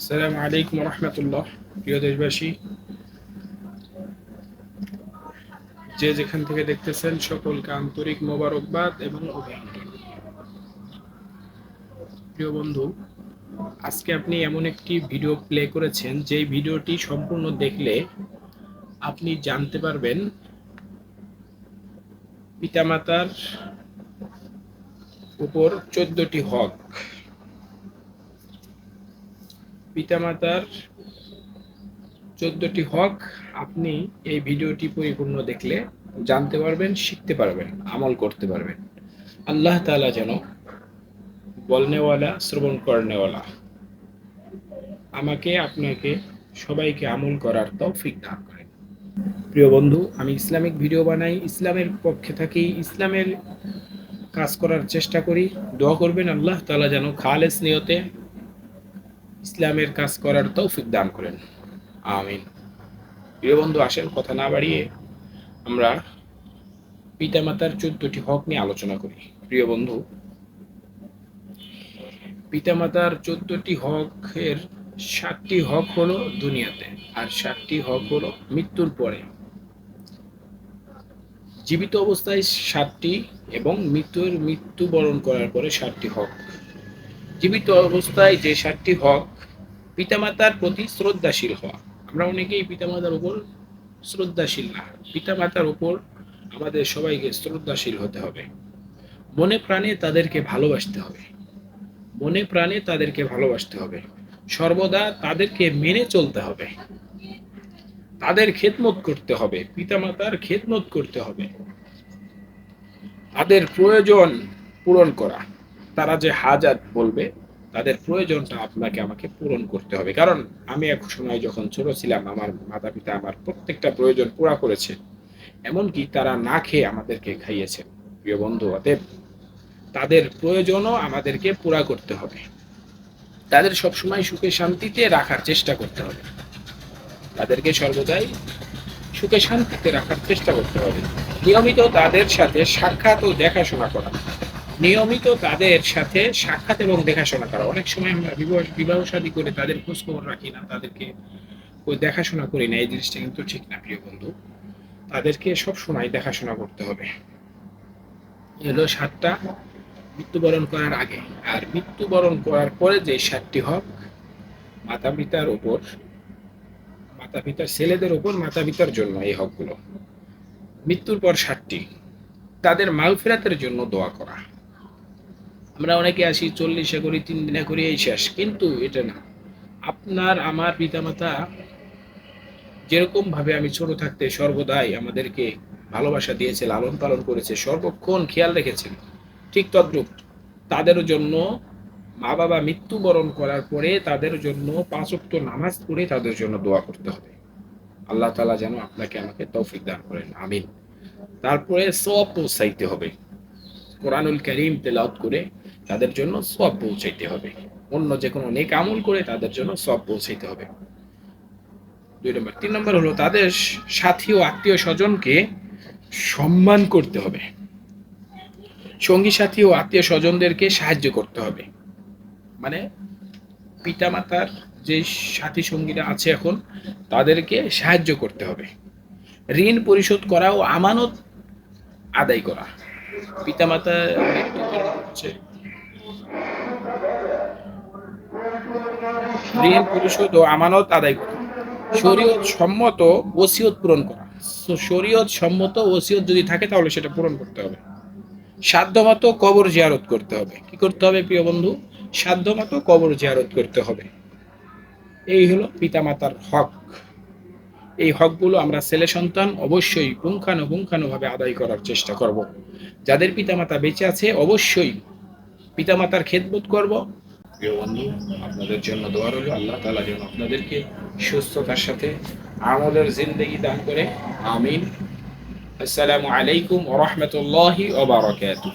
আসসালামু আলাইকুম রহমতুল্লাহ। প্রিয় দেশবাসী, যে যেখান থেকে দেখতেছেন, সকলকে আন্তরিক মোবারকবাদ এবং প্রিয় বন্ধু, আজকে আপনি এমন একটি ভিডিও প্লে করেছেন, যেই ভিডিওটি সম্পূর্ণ দেখলে আপনি জানতে পারবেন পিতামাতার উপর চোদ্দটি হক। পিতামাতার চোদ্দটি হক আপনি এই ভিডিওটি পরিপূর্ণ দেখলে জানতে পারবেন, শিখতে পারবেন, আমল করতে পারবেন। আল্লাহ তাআলা যেন বলনেওয়ালা, শ্রবণ করনেওয়ালা। আমাকে, আপনাকে, সবাইকে আমল করার তৌফিক দান করেন। প্রিয় বন্ধু, আমি ইসলামিক ভিডিও বানাই, ইসলামের পক্ষে থাকি, ইসলামের কাজ করার চেষ্টা করি। দোয়া করবেন আল্লাহ তাআলা যেন খালেস নিয়তে ইসলামের কাজ করার তৌফিক দান করেন। আমিন। প্রিয় বন্ধু, আসেন, কথা না বাড়িয়ে আমরা পিতামাতার চোদ্দটি হক নিয়ে আলোচনা করি। প্রিয় বন্ধু, পিতামাতার চোদ্দটি হকের সাতটি হক হলো দুনিয়াতে আর সাতটি হক হলো মৃত্যুর পরে। জীবিত অবস্থায় সাতটি এবং মৃত্যুর মৃত্যুবরণ করার পরে সাতটি হক। জীবিত অবস্থায় যে সাতটি হক পিতামাতার প্রতি শ্রদ্ধাশীল হওয়া। আমরা অনেকেই পিতামাতার উপর শ্রদ্ধাশীল না। পিতামাতার উপর আমাদের সবাইকে শ্রদ্ধাশীল হতে হবে। মনে প্রাণে তাদেরকে ভালোবাসতে হবে। মনে প্রাণে তাদেরকে ভালোবাসতে হবে। সর্বদা তাদেরকে মেনে চলতে হবে। তাদের খেদমত করতে হবে। পিতামাতার খেদমত করতে হবে। তাদের প্রয়োজন পূরণ করা। তারা যে হাজাত বলবে তাদের প্রয়োজনটা আপনাকে আমাকে পূরণ করতে হবে। কারণ আমি এক সময় যখন ছোট ছিলাম, আমার মাতা পিতা আমার প্রত্যেকটা প্রয়োজন পুরা করেছে। এমনকি তারা না খেয়ে আমাদেরকে খাইয়েছে। প্রিয় বন্ধু, অতএব তাদের প্রয়োজনও আমাদেরকে পুরা করতে হবে। তাদের সবসময় সুখে শান্তিতে রাখার চেষ্টা করতে হবে। তাদেরকে সর্বদাই সুখে শান্তিতে রাখার চেষ্টা করতে হবে। নিয়মিত তাদের সাথে সাক্ষাৎ ও দেখাশোনা করা। নিয়মিত তাদের সাথে সাক্ষাৎ এবং দেখাশোনা করা। অনেক সময় আমরা বিবাহ বিবাহ শাদী করে তাদের খোঁজ খবর রাখি না, তাদেরকে ওই দেখাশোনা করি না, এই জিনিসটা কিন্তু ঠিক না, প্রিয় বন্ধু। তাদেরকে সব সময় দেখাশোনা করতে হবে। এলো সাতটা মৃত্যুবরণ করার আগে। আর মৃত্যুবরণ করার পরে যে সাতটি হক মাতা পিতার ওপর মাতা পিতার ছেলেদের ওপর মাতা পিতার জন্য এই হকগুলো। মৃত্যুর পর সাতটি। তাদের মাগফিরাতের জন্য দোয়া করা। আমরা অনেকে আসি চল্লিশে করি তিন দিনে করি, এই শেষ। কিন্তু এটা না। আপনার, আমার পিতামাতা যেরকম ভাবে আমি ছোট থাকতে সর্বদাই আমাদেরকে ভালোবাসা দিয়েছে, লালন পালন করেছে, সর্বক্ষণ খেয়াল রেখেছেন। ঠিক তদ্রূপ। তাদের জন্য মা বাবা মৃত্যুবরণ করার পরে তাদের জন্য পাঁচক্ত নামাজ পড়ে তাদের জন্য দোয়া করতে হবে। আল্লাহ তালা যেন আপনাকে আমাকে তৌফিক দান করেন। আমিন। তারপরে সব পৌঁছাইতে হবে। কোরআনুল করিম তেলাওত করে তাদের জন্য সব পৌঁছাইতে হবে। অন্য যে কোনো নেক আমল করে তাদের জন্য সব পৌঁছাইতে হবে। দুই নম্বর। তিন নম্বর হলো তাদের সাথী ও আত্মীয় স্বজনকে সম্মান করতে হবে। সঙ্গী সাথী ও আত্মীয় স্বজনদেরকে সাহায্য করতে হবে। মানে পিতামাতার যে সাথী সঙ্গীরা আছে এখন, তাদেরকে সাহায্য করতে হবে। ঋণ পরিশোধ করা ও আমানত আদায় করা। পিতামাতা হচ্ছে ঋণ, পরিশোধ ও আমানত আদায় করা। শরীয়ত সম্মত ওসিয়ত পূরণ করা। শরীয়ত সম্মত ওসিয়ত যদি থাকে, তাহলে সেটা পূরণ করতে হবে। সাধ্যমতো কবর জিয়ারত করতে হবে। কি করতে হবে, প্রিয় বন্ধু? সাধ্যমতো কবর জিয়ারত করতে হবে। এই হলো পিতামাতার হক। এই হকগুলো আমরা ছেলে সন্তান অবশ্যই পুঙ্খানুপুঙ্খানুভাবে আদায় করার চেষ্টা করব। যাদের পিতামাতা বেঁচে আছে, অবশ্যই পিতামাতার খেদবোধ করব। প্রিয় বন্ধু, আপনাদের জন্য দোয়া রইল। আল্লাহ তালা যেন আপনাদেরকে সুস্থতার সাথে আমলের জিন্দগি দান করে। আমিন। আসসালামু আলাইকুম ওরহমতুল্লাহি ওবারকাতুহ